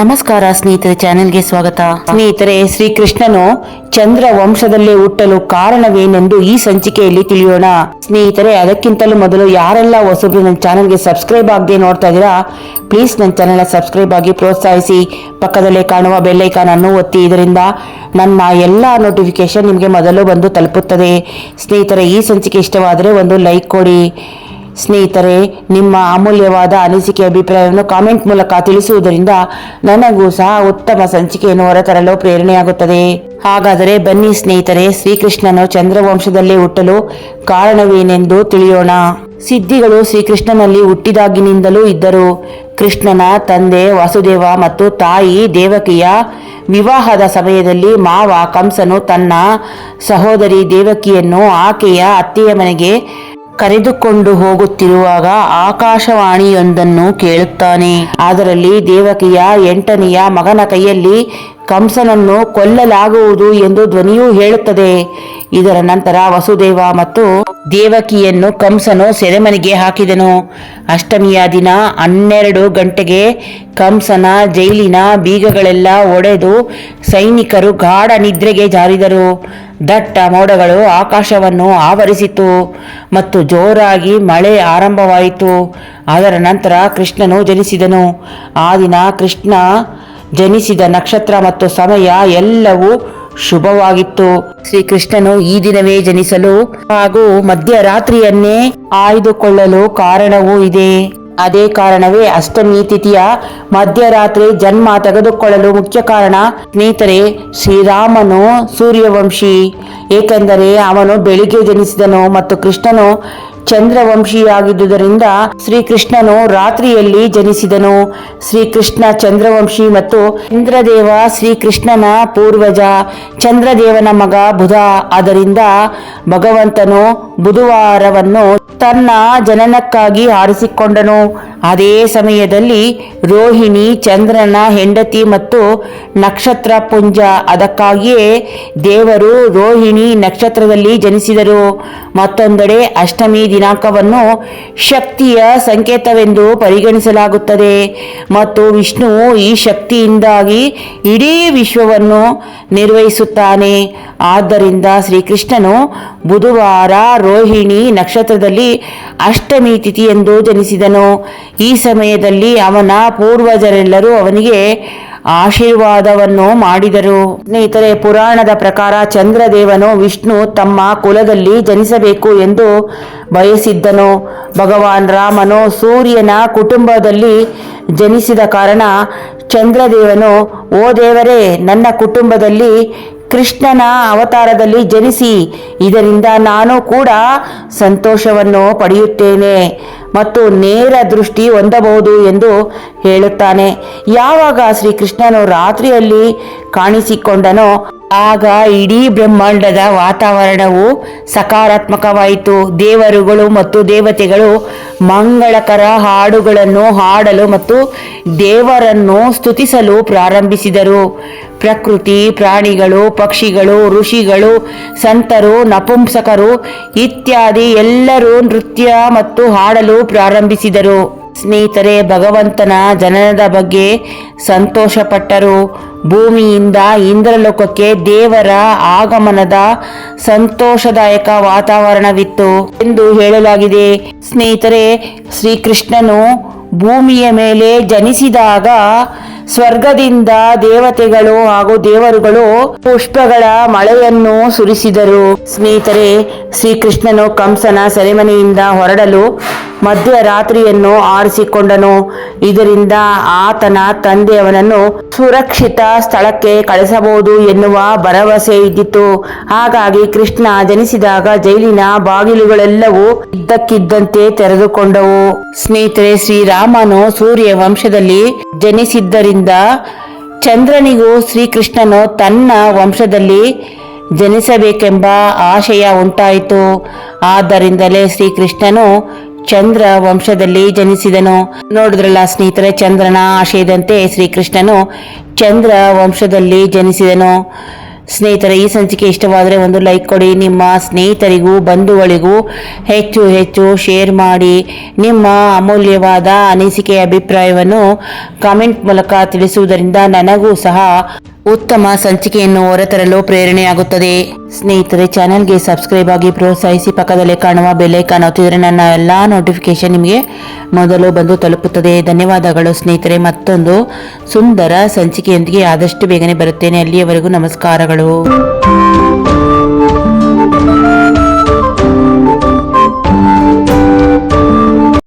ನಮಸ್ಕಾರ ಸ್ನೇಹಿತರೆ, ಚಾನೆಲ್ಗೆ ಸ್ವಾಗತ. ಸ್ನೇಹಿತರೆ, ಶ್ರೀಕೃಷ್ಣನು ಚಂದ್ರ ವಂಶದಲ್ಲೇ ಹುಟ್ಟಲು ಕಾರಣವೇನೆಂದು ಈ ಸಂಚಿಕೆಯಲ್ಲಿ ತಿಳಿಯೋಣ. ಸ್ನೇಹಿತರೆ, ಅದಕ್ಕಿಂತಲೂ ಮೊದಲು ಯಾರೆಲ್ಲ ಹೊಸಬ್ರು ನನ್ನ ಚಾನೆಲ್ಗೆ ಸಬ್ಸ್ಕ್ರೈಬ್ ಆಗದೆ ನೋಡ್ತಾ ಇದ್ದೀರಾ, ಪ್ಲೀಸ್ ನನ್ನ ಚಾನೆಲ್ ಸಬ್ಸ್ಕ್ರೈಬ್ ಆಗಿ ಪ್ರೋತ್ಸಾಹಿಸಿ. ಪಕ್ಕದಲ್ಲೇ ಕಾಣುವ ಬೆಲ್ಲೈಕಾನ್ ಅನ್ನು ಒತ್ತಿ, ಇದರಿಂದ ನನ್ನ ಎಲ್ಲ ನೋಟಿಫಿಕೇಶನ್ ನಿಮಗೆ ಮೊದಲು ಬಂದು ತಲುಪುತ್ತದೆ. ಸ್ನೇಹಿತರೆ, ಈ ಸಂಚಿಕೆ ಇಷ್ಟವಾದರೆ ಒಂದು ಲೈಕ್ ಕೊಡಿ. ಸ್ನೇಹಿತರೆ, ನಿಮ್ಮ ಅಮೂಲ್ಯವಾದ ಅನಿಸಿಕೆ ಅಭಿಪ್ರಾಯವನ್ನು ಕಾಮೆಂಟ್ ಮೂಲಕ ತಿಳಿಸುವುದರಿಂದ ನನಗೂ ಸಹ ಉತ್ತಮ ಸಂಚಿಕೆಯನ್ನು ಹೊರತರಲು ಪ್ರೇರಣೆಯಾಗುತ್ತದೆ. ಹಾಗಾದರೆ ಬನ್ನಿ ಸ್ನೇಹಿತರೆ, ಶ್ರೀಕೃಷ್ಣನು ಚಂದ್ರವಂಶದಲ್ಲಿ ಹುಟ್ಟಲು ಕಾರಣವೇನೆಂದು ತಿಳಿಯೋಣ. ಸಿದ್ಧಿಗಳು ಶ್ರೀಕೃಷ್ಣನಲ್ಲಿ ಹುಟ್ಟಿದಾಗಿನಿಂದಲೂ ಇದ್ದರು. ಕೃಷ್ಣನ ತಂದೆ ವಾಸುದೇವ ಮತ್ತು ತಾಯಿ ದೇವಕಿಯ ವಿವಾಹದ ಸಮಯದಲ್ಲಿ ಮಾವ ಕಂಸನು ತನ್ನ ಸಹೋದರಿ ದೇವಕಿಯನ್ನು ಆಕೆಯ ಅತ್ತೆಯ ಮನೆಗೆ ಕರೆದುಕೊಂಡು ಹೋಗುತ್ತಿರುವಾಗ ಆಕಾಶವಾಣಿಯೊಂದನ್ನು ಕೇಳುತ್ತಾನೆ. ಅದರಲ್ಲಿ ದೇವಕಿಯ ಎಂಟನೆಯ ಮಗನ ಕೈಯಲ್ಲಿ ಕಂಸನನ್ನು ಕೊಲ್ಲಲಾಗುವುದು ಎಂದು ಧ್ವನಿಯೂ ಹೇಳುತ್ತದೆ. ಇದರ ನಂತರ ವಸುದೇವ ಮತ್ತು ದೇವಕಿಯನ್ನು ಕಂಸನು ಸೆರೆಮನೆಗೆ ಹಾಕಿದನು. ಅಷ್ಟಮಿಯ ದಿನ ಹನ್ನೆರಡು ಗಂಟೆಗೆ ಕಂಸನ ಜೈಲಿನ ಬೀಗಗಳೆಲ್ಲ ಒಡೆದು ಸೈನಿಕರು ಗಾಢ ನಿದ್ರೆಗೆ ಜಾರಿದರು. ದಟ್ಟ ಮೋಡಗಳು ಆಕಾಶವನ್ನು ಆವರಿಸಿತು ಮತ್ತು ಜೋರಾಗಿ ಮಳೆ ಆರಂಭವಾಯಿತು. ಅದರ ನಂತರ ಕೃಷ್ಣನು ಜನಿಸಿದನು. ಆ ದಿನ ಕೃಷ್ಣ ಜನಿಸಿದ ನಕ್ಷತ್ರ ಮತ್ತು ಸಮಯ ಎಲ್ಲವೂ ಶುಭವಾಗಿತ್ತು. ಶ್ರೀಕೃಷ್ಣನು ಈ ದಿನವೇ ಜನಿಸಲು ಹಾಗೂ ಮಧ್ಯರಾತ್ರಿಯನ್ನೇ ಆಯ್ದುಕೊಳ್ಳಲು ಕಾರಣವೂ ಇದೆ. ಅದೇ ಕಾರಣವೇ ಅಷ್ಟಮಿ ತಿಥಿಯ ಮಧ್ಯರಾತ್ರಿ ಜನ್ಮ ತೆಗೆದುಕೊಳ್ಳಲು ಮುಖ್ಯ ಕಾರಣ ಸ್ನೇಹಿತರೆ, ಶ್ರೀರಾಮನು ಸೂರ್ಯವಂಶಿ. ಏಕೆಂದರೆ ಅವನು ಬೆಳಿಗ್ಗೆ ಜನಿಸಿದನು ಮತ್ತು ಕೃಷ್ಣನು ಚಂದ್ರವಂಶಿಯಾಗಿದ್ದುದರಿಂದ ಶ್ರೀಕೃಷ್ಣನು ರಾತ್ರಿಯಲ್ಲಿ ಜನಿಸಿದನು. ಶ್ರೀಕೃಷ್ಣ ಚಂದ್ರವಂಶಿ ಮತ್ತು ಚಂದ್ರದೇವ ಶ್ರೀಕೃಷ್ಣನ ಪೂರ್ವಜ, ಚಂದ್ರದೇವನ ಮಗ ಬುಧ. ಆದ್ದರಿಂದ ಭಗವಂತನು ಬುಧವಾರವನ್ನು ತನ್ನ ಜನನಕ್ಕಾಗಿ ಆರಿಸಿಕೊಂಡನು ಅದೇ ಸಮಯದಲ್ಲಿ ರೋಹಿಣಿ, ಚಂದ್ರನ ಹೆಂಡತಿ ಮತ್ತು ನಕ್ಷತ್ರ ಪುಂಜ, ಅದಕ್ಕಾಗಿಯೇ ದೇವರು ರೋಹಿಣಿ ನಕ್ಷತ್ರದಲ್ಲಿ ಜನಿಸಿದರು. ಮತ್ತೊಂದೆಡೆ ಅಷ್ಟಮಿ ದಿನಾಂಕವನ್ನು ಶಕ್ತಿಯ ಸಂಕೇತವೆಂದು ಪರಿಗಣಿಸಲಾಗುತ್ತದೆ. ಮತ್ತು ವಿಷ್ಣು ಈ ಶಕ್ತಿಯಿಂದಾಗಿ ಇಡೀ ವಿಶ್ವವನ್ನು ನಿರ್ವಹಿಸುತ್ತಾನೆ. ಆದ್ದರಿಂದ ಶ್ರೀಕೃಷ್ಣನು ಬುಧವಾರ ರೋಹಿಣಿ ನಕ್ಷತ್ರದಲ್ಲಿ ಅಷ್ಟಮಿ ತಿಥಿಯೆಂದು ಜನಿಸಿದನು. ಈ ಸಮಯದಲ್ಲಿ ಅವನ ಪೂರ್ವಜರೆಲ್ಲರೂ ಅವನಿಗೆ ಆಶೀರ್ವಾದವನ್ನು ಮಾಡಿದರು. ಸ್ನೇಹಿತರೆ, ಪುರಾಣದ ಪ್ರಕಾರ ಚಂದ್ರದೇವನು ವಿಷ್ಣು ತಮ್ಮ ಕುಲದಲ್ಲಿ ಜನಿಸಬೇಕು ಎಂದು ಬಯಸಿದ್ದನು. ಭಗವಾನ್ ರಾಮನು ಸೂರ್ಯನ ಕುಟುಂಬದಲ್ಲಿ ಜನಿಸಿದ ಕಾರಣ ಚಂದ್ರದೇವನು, ಓ ದೇವರೇ, ನನ್ನ ಕುಟುಂಬದಲ್ಲಿ ಕೃಷ್ಣನ ಅವತಾರದಲ್ಲಿ ಜನಿಸಿ, ಇದರಿಂದ ನಾನು ಕೂಡ ಸಂತೋಷವನ್ನು ಪಡೆಯುತ್ತೇನೆ ಮತ್ತು ನೇರ ದೃಷ್ಟಿ ಹೊಂದಬಹುದು ಎಂದು ಹೇಳುತ್ತಾನೆ. ಯಾವಾಗ ಶ್ರೀಕೃಷ್ಣನು ರಾತ್ರಿಯಲ್ಲಿ ಕಾಣಿಸಿಕೊಂಡನೋ ಆಗ ಇಡೀ ಬ್ರಹ್ಮಾಂಡದ ವಾತಾವರಣವು ಸಕಾರಾತ್ಮಕವಾಯಿತು. ದೇವರುಗಳು ಮತ್ತು ದೇವತೆಗಳು ಮಂಗಳಕರ ಹಾಡುಗಳನ್ನು ಹಾಡಲು ಮತ್ತು ದೇವರನ್ನು ಸ್ತುತಿಸಲು ಪ್ರಾರಂಭಿಸಿದರು. ಪ್ರಕೃತಿ, ಪ್ರಾಣಿಗಳು, ಪಕ್ಷಿಗಳು, ಋಷಿಗಳು, ಸಂತರು, ನಪುಂಸಕರು ಇತ್ಯಾದಿ ಎಲ್ಲರೂ ನೃತ್ಯ ಮತ್ತು ಹಾಡಲು ಪ್ರಾರಂಭಿಸಿದರು. ಸ್ನೇಹಿತರೆ, ಭಗವಂತನ ಜನನದ ಬಗ್ಗೆ ಸಂತೋಷಪಟ್ಟರು. ಭೂಮಿಯಿಂದ ಇಂದ್ರಲೋಕಕ್ಕೆ ದೇವರ ಆಗಮನದ ಸಂತೋಷದಾಯಕ ವಾತಾವರಣವಿತ್ತು ಎಂದು ಹೇಳಲಾಗಿದೆ. ಸ್ನೇಹಿತರೆ, ಶ್ರೀಕೃಷ್ಣನು ಭೂಮಿಯ ಮೇಲೆ ಜನಿಸಿದಾಗ ಸ್ವರ್ಗದಿಂದ ದೇವತೆಗಳು ಹಾಗೂ ದೇವರುಗಳು ಪುಷ್ಪಗಳ ಮಳೆಯನ್ನು ಸುರಿಸಿದರು. ಸ್ನೇಹಿತರೆ, ಶ್ರೀಕೃಷ್ಣನು ಕಂಸನ ಸೆರೆಮನೆಯಿಂದ ಹೊರಡಲು ಮಧ್ಯರಾತ್ರಿಯನ್ನು ಆರಿಸಿಕೊಂಡನು. ಇದರಿಂದ ಆತನ ತಂದೆ ಅವನನ್ನು ಸುರಕ್ಷಿತ ಸ್ಥಳಕ್ಕೆ ಕಳಿಸಬಹುದು ಎನ್ನುವ ಭರವಸೆ ಇದ್ದಿತು. ಹಾಗಾಗಿ ಕೃಷ್ಣ ಜನಿಸಿದಾಗ ಜೈಲಿನ ಬಾಗಿಲುಗಳೆಲ್ಲವೂ ಇದ್ದಕ್ಕಿದ್ದಂತೆ ತೆರೆದುಕೊಂಡವು. ಸ್ನೇಹಿತರೆ, ಶ್ರೀರಾಮನು ಸೂರ್ಯ ವಂಶದಲ್ಲಿ ಜನಿಸಿದ್ದರಿಂದ ಚಂದ್ರನಿಗೂ ಶ್ರೀಕೃಷ್ಣನು ತನ್ನ ವಂಶದಲ್ಲಿ ಜನಿಸಬೇಕೆಂಬ ಆಶಯ ಉಂಟಾಯಿತು. ಆದ್ದರಿಂದಲೇ ಶ್ರೀಕೃಷ್ಣನು ಚಂದ್ರ ವಂಶದಲ್ಲಿ ಜನಿಸಿದನು. ನೋಡಿದ್ರಲ್ಲ ಸ್ನೇಹಿತರೆ, ಚಂದ್ರನ ಆಶಯದಂತೆ ಶ್ರೀಕೃಷ್ಣನು ಚಂದ್ರ ವಂಶದಲ್ಲಿ ಜನಿಸಿದನು. ಸ್ನೇಹಿತರೆ, ಈ ಸಂಚಿಕೆ ಇಷ್ಟವಾದರೆ ಒಂದು ಲೈಕ್ ಕೊಡಿ. ನಿಮ್ಮ ಸ್ನೇಹಿತರಿಗೂ, ಬಂಧುಗಳಿಗೂ ಹೆಚ್ಚು ಹೆಚ್ಚು ಶೇರ್ ಮಾಡಿ. ನಿಮ್ಮ ಅಮೂಲ್ಯವಾದ ಅನಿಸಿಕೆ ಅಭಿಪ್ರಾಯವನ್ನು ಕಾಮೆಂಟ್ ಮೂಲಕ ತಿಳಿಸುವುದರಿಂದ ನನಗೂ ಸಹ ಉತ್ತಮ ಸಂಚಿಕೆಯನ್ನು ಹೊರತರಲು ಪ್ರೇರಣೆಯಾಗುತ್ತದೆ. ಸ್ನೇಹಿತರೆ, ಚಾನೆಲ್ಗೆ ಸಬ್ಸ್ಕ್ರೈಬ್ ಆಗಿ ಪ್ರೋತ್ಸಾಹಿಸಿ ಪಕ್ಕದಲ್ಲೇ ಕಾಣುವ ಬೆಲೆ ಒತ್ತಿದರೆ ನನ್ನ ಎಲ್ಲ ನೋಟಿಫಿಕೇಶನ್ ನಿಮಗೆ ಮೊದಲು ಬಂದು ತಲುಪುತ್ತದೆ. ಧನ್ಯವಾದಗಳು ಸ್ನೇಹಿತರೆ. ಮತ್ತೊಂದು ಸುಂದರ ಸಂಚಿಕೆಯೊಂದಿಗೆ ಆದಷ್ಟು ಬೇಗನೆ ಬರುತ್ತೇನೆ. ಅಲ್ಲಿಯವರೆಗೂ ನಮಸ್ಕಾರಗಳು.